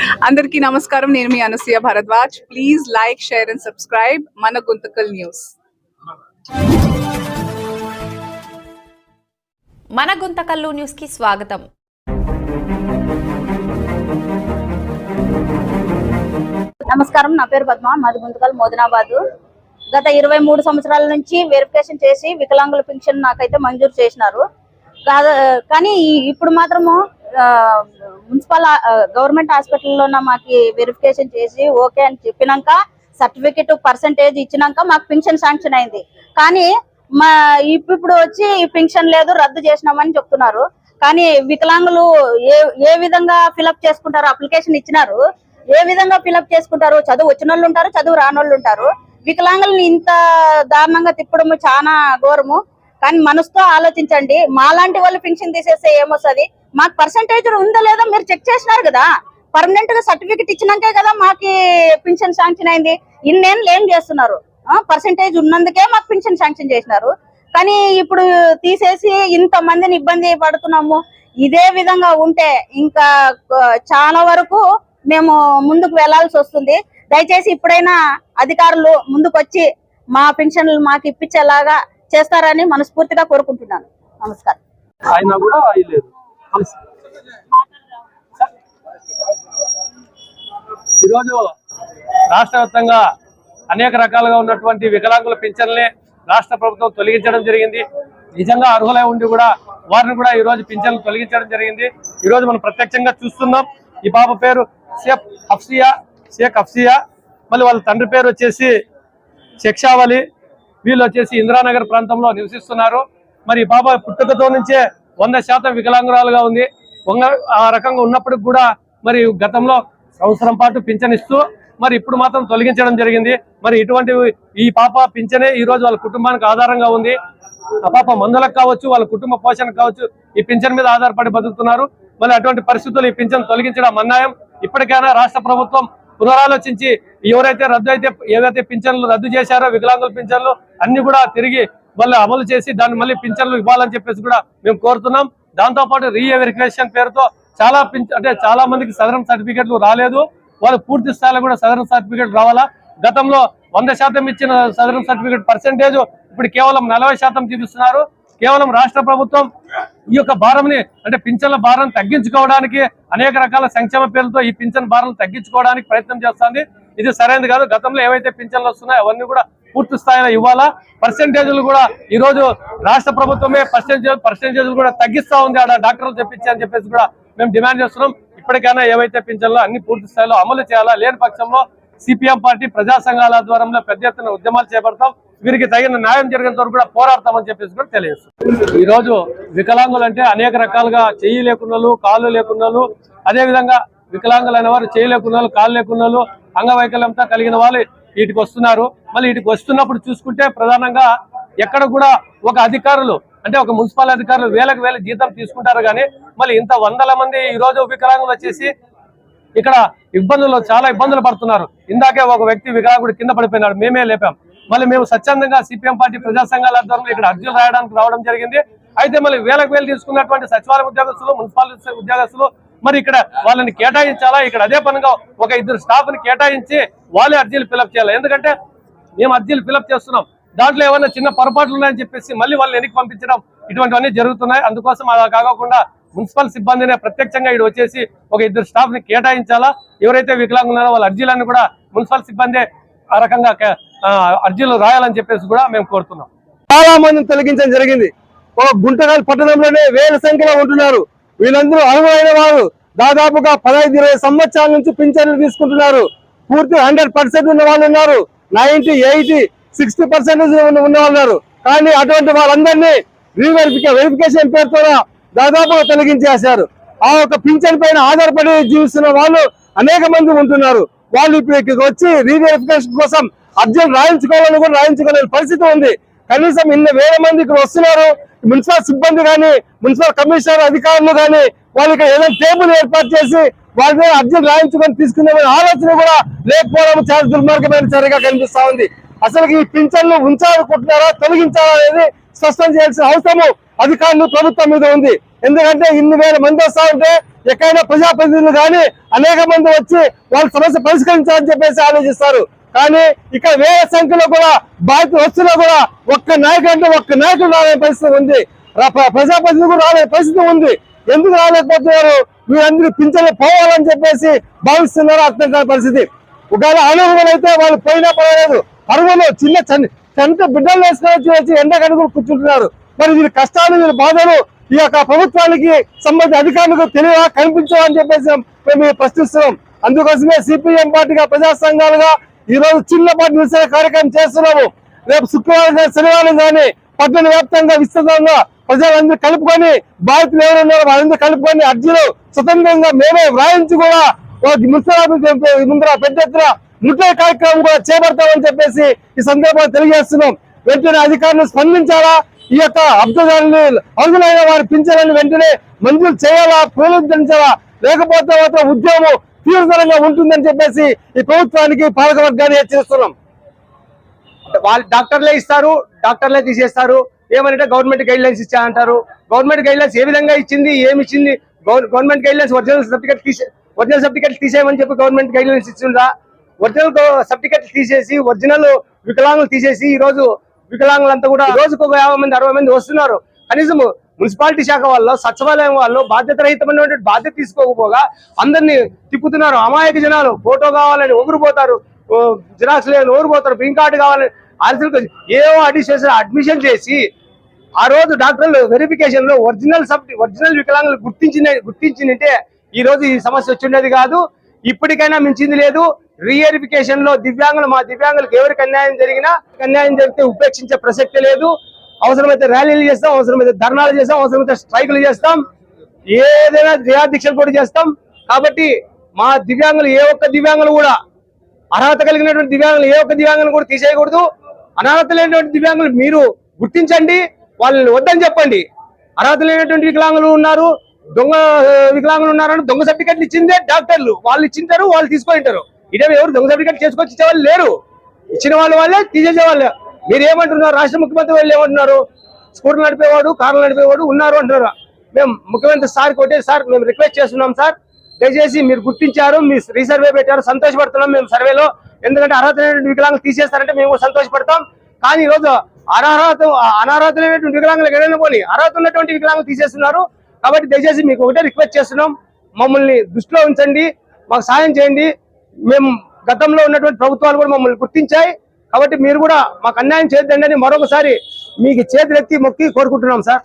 అందరికీ నమస్కారం. నేను మీ Anasuya Bharadwaj. Please like share and subscribe మన గుంతకల్ న్యూస్. మన గుంతకల్లు న్యూస్కి స్వాగతం. నమస్కారం. నా పేరు పద్మ. మాది గుంతకల్ మోదినాబాద్. గత ఇరవై మూడు సంవత్సరాల నుంచి వెరిఫికేషన్ చేసి వికలాంగుల పెన్షన్ నాకైతే మంజూరు చేసినారు. కాద- కానీ ఇప్పుడు మాత్రము మున్సిపల్ గవర్నమెంట్ హాస్పిటల్లో మాకు వెరిఫికేషన్ చేసి ఓకే అని చెప్పినాక సర్టిఫికెట్ పర్సంటేజ్ ఇచ్చినాక మాకు పెన్షన్ శాంక్షన్ అయింది. కానీ మా ఇప్పుడు వచ్చి పెన్షన్ లేదు రద్దు చేసినామని చెప్తున్నారు. కానీ వికలాంగులు ఏ ఏ విధంగా ఫిలప్ చేసుకుంటారు అప్లికేషన్ ఇచ్చినారు. ఏ విధంగా ఫిలప్ చేసుకుంటారు చదువు వచ్చిన వాళ్ళు ఉంటారు చదువు రాని ఉంటారు. వికలాంగుల్ని ఇంత దారుణంగా తిప్పడము చాలా ఘోరము. కానీ మనసుతో ఆలోచించండి. మాలాంటి వాళ్ళు పెన్షన్ తీసేస్తే ఏమొస్తుంది? మాకు పర్సంటేజ్ ఉందా లేదా మీరు చెక్ చేసినారు కదా? పర్మనెంట్గా సర్టిఫికెట్ ఇచ్చినాకే కదా మాకు పెన్షన్ శాంక్షన్ అయింది. ఇన్నేళ్ళు ఏం చేస్తున్నారు? పర్సంటేజ్ ఉన్నందుకే మాకు పెన్షన్ శాంక్షన్ చేసినారు. కానీ ఇప్పుడు తీసేసి ఇంత మందిని ఇబ్బంది పడుతున్నాము. ఇదే విధంగా ఉంటే ఇంకా చాలా వరకు మేము ముందుకు వెళ్ళాల్సి వస్తుంది. దయచేసి ఇప్పుడైనా అధికారులు ముందుకు వచ్చి మా పెన్షన్లు మాకు ఇప్పించేలాగా చేస్తారని మనస్ఫూర్తిగా కోరుకుంటున్నాను. నమస్కారం. ఆయన కూడా ఈరోజు రాష్ట్ర వ్యాప్తంగా అనేక రకాలుగా ఉన్నటువంటి వికలాంగుల పింఛన్లే రాష్ట్ర ప్రభుత్వం తొలగించడం జరిగింది. నిజంగా అర్హులై ఉండి కూడా వారిని కూడా ఈరోజు పింఛన్లు తొలగించడం జరిగింది. ఈరోజు మనం ప్రత్యక్షంగా చూస్తున్నాం. ఈ పాప పేరు షేక్ హఫ్సియా షేక్ హఫ్సియా మళ్ళీ వాళ్ళ తండ్రి పేరు వచ్చేసి శిక్షావళి వీళ్ళు వచ్చేసి ఇందిరానగర్ ప్రాంతంలో నివసిస్తున్నారు. మరి ఈ పాప పుట్టుకతో నుంచే వంద శాతం వికలాంగురాలుగా ఉంది. వంగ ఆ రకంగా ఉన్నప్పటికి కూడా మరి గతంలో సంవత్సరం పాటు పింఛనిస్తూ మరి ఇప్పుడు మాత్రం తొలగించడం జరిగింది. మరి ఇటువంటి ఈ పాప పింఛనే ఈరోజు వాళ్ళ కుటుంబానికి ఆధారంగా ఉంది. ఆ పాప మందులకు కావచ్చు వాళ్ళ కుటుంబ పోషణ కావచ్చు ఈ పింఛన్ మీద ఆధారపడి బతుకుతున్నారు. మరి అటువంటి పరిస్థితులు ఈ పింఛన్ తొలగించడం అన్యాయం. ఇప్పటికైనా రాష్ట్ర ప్రభుత్వం పునరాలోచించి ఎవరైతే రద్దు అయితే ఏదైతే పింఛన్లు రద్దు చేశారో వికలాంగుల పింఛన్లు అన్ని కూడా తిరిగి మళ్ళీ అమలు చేసి దాన్ని మళ్ళీ పింఛన్లు ఇవ్వాలని చెప్పేసి కూడా మేము కోరుతున్నాం. దాంతో పాటు పేరుతో చాలా అంటే చాలా మందికి సదరం సర్టిఫికెట్లు రాలేదు. వాళ్ళు పూర్తి స్థాయిలో కూడా సదరం సర్టిఫికెట్ రావాలా? గతంలో వంద శాతం ఇచ్చిన సదరం సర్టిఫికెట్ పర్సెంటేజ్ ఇప్పుడు కేవలం నలభై శాతం చూపిస్తున్నారు. కేవలం రాష్ట్ర ప్రభుత్వం ఈ యొక్క భారంని అంటే పింఛన్ల భారం తగ్గించుకోవడానికి అనేక రకాల సంక్షేమ పేర్లతో ఈ పింఛన్ భారం తగ్గించుకోవడానికి ప్రయత్నం చేస్తుంది. ఇది సరైనది కాదు. గతంలో ఏవైతే పింఛన్లు వస్తున్నాయో అవన్నీ కూడా పూర్తి స్థాయిలో ఇవ్వాలా? పర్సెంటేజ్లు కూడా ఈ రోజు రాష్ట్ర ప్రభుత్వమే పర్సెంటేజ్ పర్సెంటేజ్లు కూడా తగ్గిస్తూ ఉంది ఆడ డాక్టర్లు తెప్పించి చెప్పేసి కూడా మేము డిమాండ్ చేస్తున్నాం. ఇప్పటికైనా ఏవైతే పింఛన్లో అన్ని పూర్తి స్థాయిలో అమలు చేయాలా? లేని పక్షంలో సిపిఎం పార్టీ ప్రజా సంఘాల ఆధ్వర్యంలో పెద్ద ఎత్తున ఉద్యమాలు చేపడతాం. వీరికి తగిన న్యాయం జరిగిన వరకు కూడా పోరాడతామని చెప్పేసి కూడా తెలియజేస్తాం ఈ రోజు వికలాంగులు అంటే అనేక రకాలుగా చెయ్యి లేకున్నోళ్ళు కాళ్ళు లేకున్నోళ్ళు అదేవిధంగా వికలాంగులైన వికలాంగులు అనే వారు చేయి లేకున్నోళ్ళు కాళ్ళు లేకున్నోళ్ళు అంగవైకల్యంతో కలిగిన వాళ్ళు వీటికి వస్తున్నారు. మళ్ళీ వీటికి వస్తున్నప్పుడు చూసుకుంటే ప్రధానంగా ఎక్కడ కూడా ఒక అధికారులు అంటే ఒక మున్సిపల్ అధికారులు వేలకు వేల జీతం తీసుకుంటారు కానీ మళ్ళీ ఇంత వందల మంది ఈ రోజు వికలాంగులు వచ్చేసి ఇక్కడ ఇబ్బందులు చాలా ఇబ్బందులు పడుతున్నారు. ఇందాకే ఒక వ్యక్తి వికలాంగుడు కింద పడిపోయినాడు. మేమే లేపాం. మళ్ళీ మేము స్వచ్ఛందంగా సిపిఎం పార్టీ ప్రజా సంఘాల ఆధ్వర్యంలో ఇక్కడ అర్జీలు రాయడానికి రావడం జరిగింది. అయితే మళ్ళీ వేలకు వేలు తీసుకున్నటువంటి సచివాలయ ఉద్యోగస్తులు మున్సిపాలిటీ ఉద్యోగస్తులు మరి ఇక్కడ వాళ్ళని కేటాయించాలా? ఇక్కడ అదే పనిగా ఒక ఇద్దరు స్టాఫ్ని కేటాయించి వాళ్ళే అర్జీలు ఫిలప్ చేయాలి. ఎందుకంటే మేము అర్జీలు ఫిలప్ చేస్తున్నాం. దాంట్లో ఏమైనా చిన్న పొరపాట్లు ఉన్నాయని చెప్పేసి మళ్ళీ వాళ్ళని వెనక్కి పంపించడం ఇటువంటివన్నీ జరుగుతున్నాయి. అందుకోసం అలా కాకుండా మున్సిపల్ సిబ్బందినే ప్రత్యక్షంగా ఇక్కడ వచ్చేసి ఒక ఇద్దరు స్టాఫ్ని కేటాయించాలా? ఎవరైతే వికలాంగులు ఉన్నారో వాళ్ళ అర్జీలన్నీ కూడా మున్సిపల్ సిబ్బంది ఆ రకంగా అర్జీలు రాయాలని చెప్పేసి కూడా మేము కోరుతున్నాం. చాలా మందిని తొలగించడం జరిగింది. ఒక గుంటకల్ పట్టణంలోనే వేల సంఖ్యలో ఉంటున్నారు. వీళ్ళందరూ అర్హులైన వారు. దాదాపుగా పదహైదు ఇరవై సంవత్సరాల నుంచి పింఛన్లు తీసుకుంటున్నారు. పూర్తి హండ్రెడ్ పర్సెంట్ ఉన్న వాళ్ళు ఉన్నారు. నైన్టీ ఎయిటీ సిక్స్టీ పర్సెంటేజ్ ఉన్న వాళ్ళు ఉన్నారు. కానీ అటువంటి వాళ్ళందరినీ రీవెరిఫికే వెరిఫికేషన్ పేరుతో దాదాపుగా తొలగించేశారు. ఆ యొక్క పింఛన్ పైన ఆధారపడి జీవిస్తున్న వాళ్ళు అనేక మంది ఉంటున్నారు. వాళ్ళు ఇప్పుడు ఇక్కడికి వచ్చి రీవెరిఫికేషన్ కోసం అర్జెంట్ రాయించుకోవాలని కూడా రాయించుకోలేని పరిస్థితి ఉంది. కనీసం ఇన్ని వేల మంది ఇక్కడ వస్తున్నారు. మున్సిపల్ సిబ్బంది కానీ మున్సిపల్ కమిషనర్ అధికారులు కానీ వాళ్ళకి ఏదైనా టేబుల్ ఏర్పాటు చేసి వాళ్ళ మీద అర్జీలు రాయించుకొని తీసుకునే ఆలోచన కూడా లేకపోవడం చాలా దుర్మార్గమైన చర్యగా కనిపిస్తా ఉంది. అసలు ఈ పింఛన్లు ఉంచాలనుకుంటున్నారా తొలగించాలా అనేది స్పష్టం చేయాల్సిన అవసరము అధికారులు ప్రభుత్వం మీద ఉంది. ఎందుకంటే ఇన్ని వేల మంది వస్తా ఉంటే ఎక్కడైనా ప్రజాప్రతినిధులు కానీ అనేక మంది వచ్చి వాళ్ళ సమస్య పరిష్కరించాలని చెప్పేసి ఆలోచిస్తారు. కానీ ఇక్కడ వేల సంఖ్యలో కూడా బాధితులు వస్తున్నా కూడా ఒక్క నాయకుడు ఒక్క నాయకుడు రాలే పరిస్థితి ఉంది. రా- ప్రజాప్రతినిధులు కూడా రాలే పరిస్థితి ఉంది. ఎందుకు రాలేకపోతున్నారు? వీరందరూ పింఛన్లు పోవాలని చెప్పేసి భావిస్తున్నారు? అర్థం కాని పరిస్థితి. ఒకవేళ అనుభవం అయితే వాళ్ళు పోయినా పర్వాలేదు. పరుగులు చిన్న చని చంట బిడ్డలు వేసుకొని వచ్చి వచ్చి ఎండ కూర్చుంటున్నారు. మరి వీరి కష్టాలు వీరి బాధలు ఈ యొక్క ప్రభుత్వానికి సంబంధించిన అధికారులకు తెలియదా కనిపించవని చెప్పేసి మేము ప్రశ్నిస్తున్నాం. అందుకోసమే సిపిఎం పార్టీగా ప్రజా సంఘాలుగా ఈ రోజు చిన్నపాటి నిరసన కార్యక్రమం చేస్తున్నాము. రేపు శుక్రవారం కానీ శనివారం కానీ పట్టణ వ్యాప్తంగా విస్తృతంగా ప్రజలందరూ కలుపుకొని బాధితులు ఎవరున్నారో వాళ్ళందరూ కలుపుకొని అర్జీలు స్వతంత్రంగా మేమే వ్రాయించి కూడా మున్సిపాలిటీ ముందర పెద్ద ఎత్తున ముట్టే కార్యక్రమం కూడా చేపడతామని చెప్పేసి ఈ సందర్భంగా తెలియజేస్తున్నాం. వెంటనే అధికారులు స్పందించాలా? ఈ యొక్క అబ్దుదారుని అర్హులైన వారి పింఛన్లను వెంటనే మంజూరు చేయాలా? పునరుద్ధరించాలా లేకపోతే మాత్రం ఉద్యమం తీవ్రతరంగా ఉంటుందని చెప్పేసి ఈ ప్రభుత్వానికి పాలక వర్గాన్ని హెచ్చరిస్తున్నాం. వాళ్ళు డాక్టర్లే ఇస్తారు డాక్టర్లే తీసేస్తారు. ఏమంటే గవర్నమెంట్ గైడ్ లైన్స్ ఇచ్చారంటారు గవర్నమెంట్ గైడ్ లైన్స్ ఏ విధంగా ఇచ్చింది ఏమి ఇచ్చింది? Government guidelines original certificate తీసే ఒరిజినల్ సర్టిఫికేట్ తీసేయమని చెప్పి గవర్నమెంట్ గైడ్ లైన్స్ ఇచ్చిందా ఒరిజినల్ సర్టిఫికేట్ తీసేసి ఒరిజినల్ వికలాంగులు తీసేసి ఈ రోజు వికలాంగులంతా కూడా రోజుకు ఒక యాభై మంది అరవై మంది వస్తున్నారు. కనీసం మున్సిపాలిటీ శాఖ వాళ్ళు సచివాలయం వాళ్ళు బాధ్యత రహితమైనటువంటి బాధ్యత తీసుకోకపోగా అందరినీ తిప్పుతున్నారు. అమాయక జనాలు ఫోటో కావాలని పోతారు జిరాక్స్ లేని పోతారు గ్రీన్ కార్డు కావాలని ఆన్సర్ ఏవో అడిషన్ అడ్మిషన్ చేసి ఆ రోజు డాక్టర్లు వెరిఫికేషన్లో ఒరిజినల్ సబ్ ఒరిజినల్ వికలాంగులు గుర్తించిన గుర్తించిందంటే ఈ రోజు ఈ సమస్య వచ్చిండేది కాదు. ఇప్పటికైనా మించింది లేదు. రీఎరిఫికేషన్లో దివ్యాంగులు మా దివ్యాంగులకు ఎవరికి అన్యాయం జరిగినా అన్యాయం జరిగితే ఉపేక్షించే ప్రసక్తి లేదు. అవసరమైతే ర్యాలీలు చేస్తాం అవసరమైతే ధర్నాలు చేస్తాం అవసరమైతే స్ట్రైకులు చేస్తాం. ఏదైనా జయాదీక్షలు కూడా చేస్తాం. కాబట్టి మా దివ్యాంగులు ఏ ఒక్క దివ్యాంగులు కూడా అర్హత కలిగినటువంటి దివ్యాంగులు ఏ ఒక్క దివ్యాంగులు కూడా తీసేయకూడదు. అనర్హత లేనటువంటి దివ్యాంగులు మీరు గుర్తించండి వాళ్ళని వద్దని చెప్పండి. అర్హత లేనటువంటి వికలాంగులు ఉన్నారు దొంగ వికలాంగులు ఉన్నారని దొంగ సర్టిఫికెట్లు ఇచ్చిందే డాక్టర్లు. వాళ్ళు ఇచ్చింటారు వాళ్ళు తీసుకుంటారు ఇదే ఎవరు దొంగ సర్టిఫికెట్ చేసుకొచ్చి వాళ్ళు లేరు. ఇచ్చిన వాళ్ళు వాళ్ళే తీసేసే వాళ్ళే మీరు ఏమంటున్నారు రాష్ట్ర ముఖ్యమంత్రి వాళ్ళు ఏమంటున్నారు? స్కూటర్ నడిపేవాడు కార్లు నడిపేవాడు ఉన్నారు అంటున్నారు? మేము ముఖ్యమంత్రి సార్ కొట్టే సార్ మేము రిక్వెస్ట్ చేస్తున్నాం సార్. దయచేసి మీరు గుర్తించారు మీ రీసర్వే పెట్టారు సంతోషపడుతున్నాం మేము సర్వేలో. ఎందుకంటే అర్హత వికలాంగులు తీసేస్తారంటే మేము సంతోషపడతాం. కానీ ఈరోజు రోజు అనర్హత అనర్హతలైనటువంటి వికలాంగులు ఎక్కడైనా పోని అర్హత ఉన్నటువంటి వికలాంగులు తీసేస్తున్నారు. కాబట్టి దయచేసి మీకు ఒకటే రిక్వెస్ట్ చేస్తున్నాం. మమ్మల్ని దృష్టిలో ఉంచండి మాకు సాయం చేయండి. మేము గతంలో ఉన్నటువంటి ప్రభుత్వాలు కూడా మమ్మల్ని గుర్తించాయి. కాబట్టి మీరు కూడా మాకు అన్యాయం చేయొద్దండి అని మరొకసారి మీకు చేతులెత్తి మొక్కి కోరుకుంటున్నాం సార్.